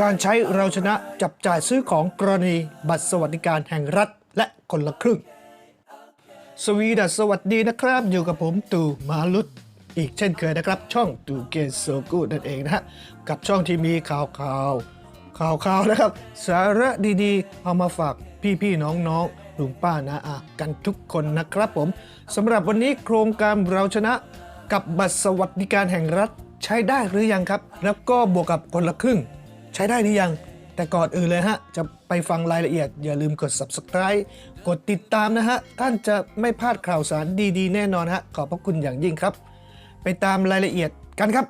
การใช้เราชนะจับจ่ายซื้อของกรณีบัตรสวัสดิการแห่งรัฐและคนละครึ่ง สวีดัสสวัสดีนะครับ อยู่กับผมตู่มาลุตอีกเช่นเคยนะครับ ช่องตู่เกนโซกูนั่นเองนะฮะ กับช่องที่มีข่าวข่าวข่าวข่าวนะครับ สาระดีๆ เอามาฝากพี่ๆน้องๆลุงป้านะอากันทุกคนนะครับผมสำหรับวันนี้โครงการเราชนะกับบัตรสวัสดิการแห่งรัฐใช้ได้หรือยังครับ แล้วก็บวกกับคนละครึ่ง ใช้ได้หรือยัง แต่ก่อนอื่นเลยฮะ จะไปฟังรายละเอียด อย่าลืมกด subscribe กดติดตามนะฮะ ท่านจะไม่พลาดข่าวสารดีๆ แน่นอนฮะ ขอบพระคุณอย่างยิ่งครับ ไปตามรายละเอียดกันครับ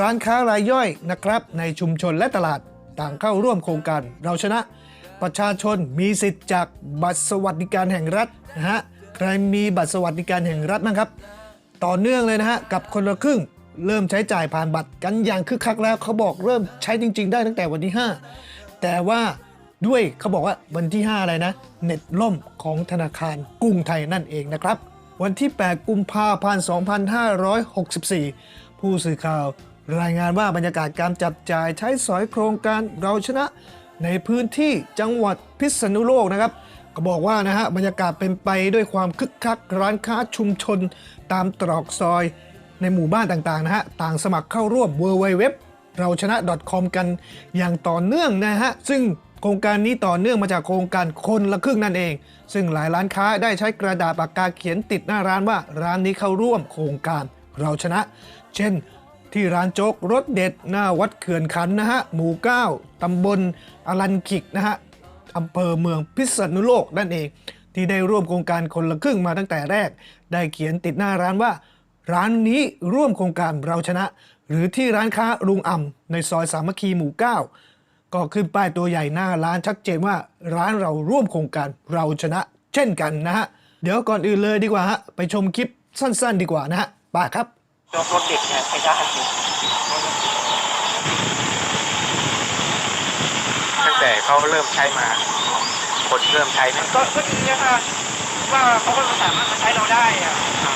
ร้านค้ารายย่อยนะครับ ในชุมชนและตลาดต่างเข้าร่วมโครงการเราชนะประชาชนมีสิทธิ์จากบัตรสวัสดิการแห่งรัฐนะฮะใครมีบัตรสวัสดิการแห่งรัฐบ้างครับ ต่อเนื่องเลยนะฮะกับคนละครึ่ง เริ่มใช้จ่ายผ่านบัตรกันอย่างคึกคักแล้วเขาบอกเริ่มใช้จริง ๆ ได้ตั้งแต่วันที่ 5 แต่ว่าด้วยเขาบอกว่าวันที่ 5 อะไรนะ เน็ตล่มของธนาคารกรุงไทยนั่นเองนะครับ วันที่ 8 กุมภาพันธ์ 2564 ผู้สื่อข่าวรายงานว่าบรรยากาศการจับจ่ายใช้สอยโครงการเราชนะในพื้นที่จังหวัดพิษณุโลกนะครับ ก็บอกว่านะฮะบรรยากาศเป็นไปด้วยความคึกคักร้านค้าชุมชน ตามตรอกซอย ในหมู่บ้านต่างๆนะฮะ ต่างสมัครเข้าร่วม w w w เราชนะ .com กันอย่างต่อเนื่องนะฮะ ซึ่งโครงการนี้ต่อเนื่องมาจากโครงการคนละครึ่งนั่นเอง ซึ่งหลายร้านค้าได้ใช้กระดาษปากกาเขียนติดหน้าร้านว่าร้านนี้เข้าร่วมโครงการเราชนะ เช่น ที่ร้านโจ๊กรสเด็ดหน้าวัดเขื่อนขันนะฮะ หมู่9ตำบลอลันขิกนะฮะอำเภอเมืองพิษณุโลกนั่นเอง ที่ได้ร่วมโครงการคนละครึ่งมาตั้งแต่แรก ได้เขียนติดหน้าร้านว่า ร้านนี้ร่วมโครงการเราชนะ หรือที่ร้านค้าลุงอ่ำในซอยสามัคคีหมู่ 9 ก็ขึ้นป้ายตัวใหญ่หน้าร้านชัดเจนว่า ร้านเราร่วมโครงการเราชนะ เช่นกันนะฮะ เดี๋ยวก่อนอื่นเลยดีกว่าฮะไปชมคลิปสั้น ๆ ดีกว่านะฮะไป้าครับโจ๊กรถเด็กเนี่ยใช้ได้จริงตั้งแต่เขาเริ่มใช้มาคนเริ่มใช้ไหมก็ก็ดีนะคะว่าเขาก็สามารถมาใช้เราได้อะได้ค่ะดีด้วย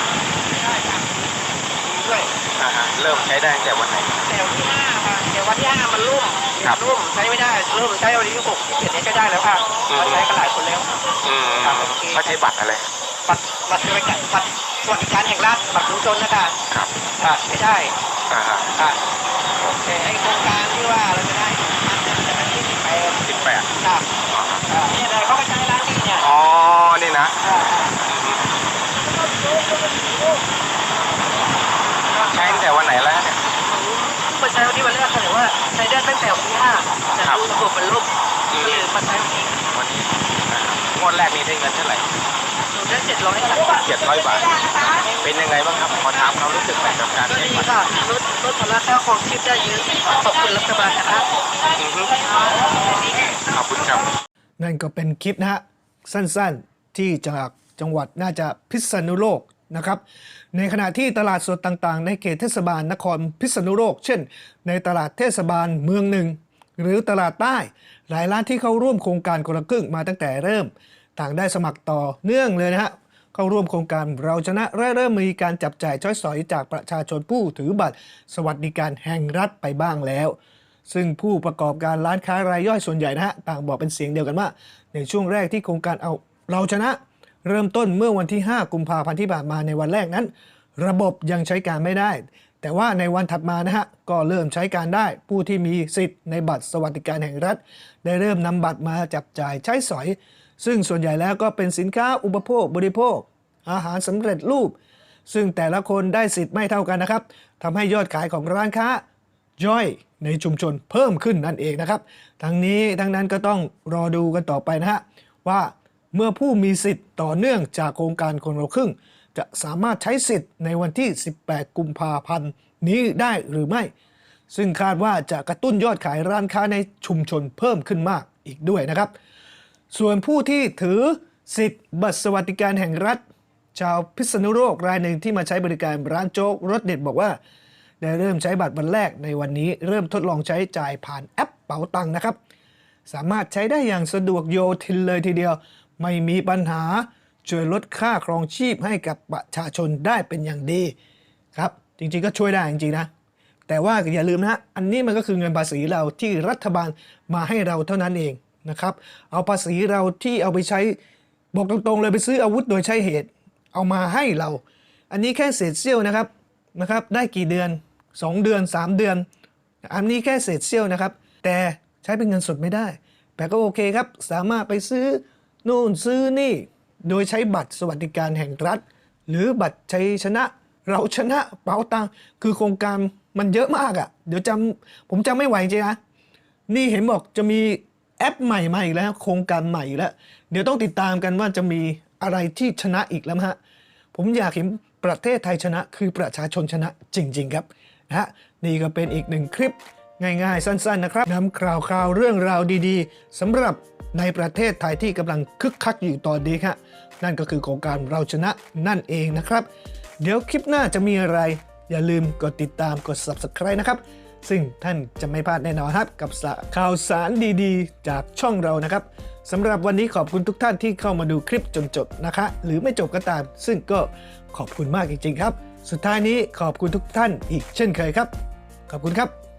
อ่าฮะเริ่มใช้ได้ตั้งแต่วันไหน แต่วันที่ห้าค่ะเดี๋ยววันที่ห้ามันรุ่มครับรุ่มใช้ไม่ได้เริ่มใช้วันที่หกที่เจ็ดเนี่ยใช้ได้แล้วค่ะอืมเราใช้กันหลายคนแล้ว อืมเขาใช้บัตรอะไร บัตรบัตรสวัสดิการบัตรสวัสดิการแห่งรัฐบัตรชุมชนนะคะครับ ค่ะใช้ได้อ่าฮะค่ะแต่ไอโครงการที่ว่าเราจะได้อันนั้นแต่อันที่สิบแปดสิบแปดค่ะอ่าเนี่ยเลยเขาก็ใช้ร้านนี้เนี่ย อ๋อ นี่นะ อ่า ใช้ตั้งแต่วันไหนแล้วเนี่ย มาใช้วันนี้วันแรกค่ะแต่ว่าใช้ได้ตั้ง แต่วันที่ห้าแต่ครับดูระบบมันล่มอืมก็เลยมาใช้วันนี้วันนี้อ่าฮะงวดแรกนี่ได้เงินเท่าไหร่หนูได้เจ็ดร้อยค่ะเจ็ดร้อยบาท เป็นยังไงบ้างครับขอถามความรู้สึกหน่อยกับการก็ใช้ดีบัตรค่ะลดลดภาระค่าครองชีพได้เยอะขอบคุณรัฐบาลนะคะ อือฮึขอบคุณครับ นั่นก็เป็นคลิปนะฮะ สั้นๆที่จากจังหวัดน่าจะพิษณุโลก นะครับ ในขณะที่ตลาดสดต่างๆ ในเขตเทศบาลนครพิษณุโลก เช่น ในตลาดเทศบาลเมืองหนึ่ง หรือตลาดใต้ หลายร้านที่เข้าร่วมโครงการคนละครึ่งมาตั้งแต่เริ่ม ต่างได้สมัครต่อเนื่องเลยนะฮะเข้าร่วมโครงการเราชนะและเริ่มมีการจับจ่ายช้อยสอยจากประชาชนผู้ถือบัตร สวัสดิการแห่งรัฐไปบ้างแล้ว ซึ่งผู้ประกอบการร้านค้ารายย่อยส่วนใหญ่นะฮะต่างบอกเป็นเสียงเดียวกันว่า ในช่วงแรกที่โครงการเอาเราชนะ เริ่มต้นเมื่อวันที่ 5 กุมภาพันธ์ที่ผ่านมาในวันแรกนั้น ระบบยังใช้การไม่ได้ แต่ว่าในวันถัดมานะฮะก็เริ่มใช้การได้ผู้ที่มีสิทธิ์ในบัตรสวัสดิการแห่งรัฐ ได้เริ่มนำบัตรมาจับจ่ายใช้สอย ซึ่งส่วนใหญ่แล้วก็เป็นสินค้าอุปโภคบริโภค อาหารสำเร็จรูป ซึ่งแต่ละคนได้สิทธิ์ไม่เท่ากันนะครับทำให้ยอดขายของร้านค้าย่อยในชุมชนเพิ่มขึ้นนั่นเองนะครับ ทั้งนี้ทั้งนั้นก็ต้องรอดูกันต่อไปนะฮะว่า เมื่อผู้มีสิทธิ์ต่อเนื่องจากโครงการคนละครึ่ง จะสามารถใช้สิทธิ์ในวันที่ 18 กุมภาพันธ์นี้ได้หรือไม่ ซึ่งคาดว่าจะกระตุ้นยอดขายร้านค้าในชุมชนเพิ่มขึ้นมากอีกด้วยนะครับ ส่วนผู้ที่ถือสิทธิ์บัตรสวัสดิการแห่งรัฐ ชาวพิษณุโลกรายหนึ่งที่มาใช้บริการร้านโจ๊กรถเด็ดบอกว่า ได้เริ่มใช้บัตรวันแรกในวันนี้เริ่มทดลองใช้จ่ายผ่านแอปเป๋าตังค์นะครับ สามารถใช้ได้อย่างสะดวกโยทินเลยทีเดียว ไม่มีปัญหา ช่วยลดค่าครองชีพให้กับประชาชนได้เป็นอย่างดีครับ จริงๆก็ช่วยได้จริงๆนะ แต่ว่าอย่าลืมนะอันนี้มันก็คือเงินภาษีเราที่รัฐบาลมาให้เราเท่านั้นเองนะครับ เอาภาษีเราที่เอาไปใช้บอกตรงๆ เลยไปซื้ออาวุธโดยใช้เหตุ เอามาให้เรา อันนี้แค่เศษเสี้ยวนะครับนะครับ ได้กี่เดือน 2 เดือน 3 เดือน อันนี้แค่เศษเสี้ยวนะครับ แต่ใช้เป็นเงินสดไม่ได้ แต่ก็โอเคครับ สามารถไปซื้อ นู่นซื้อนี่ โดยใช้บัตรสวัสดิการแห่งรัฐ หรือบัตรชัยชนะ เราชนะเป๋าตังคือโครงการมันเยอะมากอะ่ะ เดี๋ยวจำผมจำไม่ไหวจริงนะนี่เห็นบอกจะมีแอปใหม่มาอีกแล้ว โครงการใหม่อีกแล้ว เดี๋ยวต้องติดตามกันว่าจะมีอะไรที่ชนะอีกแล้วฮะผมอยากเห็นประเทศไทยชนะ คือประชาชนชนะจริง ๆ ครับนะฮะนี่ก็เป็นอีกหนึ่งคลิป ง่ายๆ สั้นๆนะครับนำข่าวคราวเรื่องราวดีๆสำหรับในประเทศไทยที่กำลังคึกคักอยู่ตอนนี้ครับนั่นก็คือโครงการเราชนะนั่นเองนะครับ เดี๋ยวคลิปหน้าจะมีอะไร อย่าลืมกดติดตามกด subscribe นะครับ ซึ่งท่านจะไม่พลาดแน่นอนครับ กับสาข่าวสารดีๆ จากช่องเรานะครับสำหรับวันนี้ขอบคุณทุกท่านที่เข้ามาดูคลิปจนจบนะคะ หรือไม่จบก็ตาม ซึ่งก็ขอบคุณมากจริงๆครับ สุดท้ายนี้ขอบคุณทุกท่านอีกเช่นเคยครับ ขอบคุณครับ